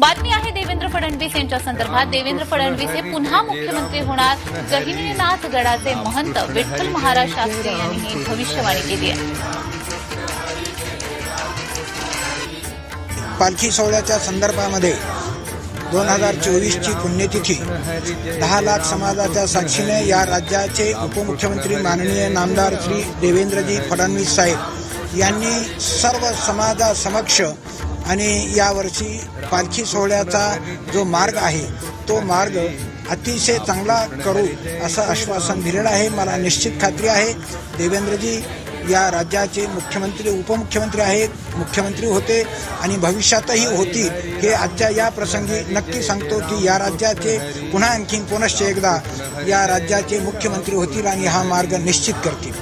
बातमी आहे देवेंद्र फडणवीस यांच्या संदर्भात. देवेंद्र फडणवीस हे पुन्हा मुख्यमंत्री होणार. गहिनीनाथ गडाचे महंत विठ्ठल महाराज शास्त्री यांनी ही भविष्यवाणी केली आहे. पालखी सोहळ्याच्या संदर्भामध्ये दोन हजार चोवीसची पुण्यतिथी. दहा लाख समाजाच्या साक्षीने या राज्याचे उपमुख्यमंत्री माननीय नामदार श्री देवेंद्रजी फडणवीस साहेब यांनी सर्व समाजासमक्ष आणि यावर्षी पालखी सोहळ्याचा जो मार्ग आहे तो मार्ग अतिशय चांगला करू असं आश्वासन दिलेलं आहे. मला निश्चित खात्री आहे. देवेंद्रजी या राज्याचे मुख्यमंत्री उपमुख्यमंत्री आहेत मुख्यमंत्री होते आणि भविष्यातही होतील हे आजच्या या प्रसंगी नक्की सांगतो की या राज्याचे पुन्हा आणखीन पुनश्च एकदा या राज्याचे मुख्यमंत्री होतील आणि हा मार्ग निश्चित करतील.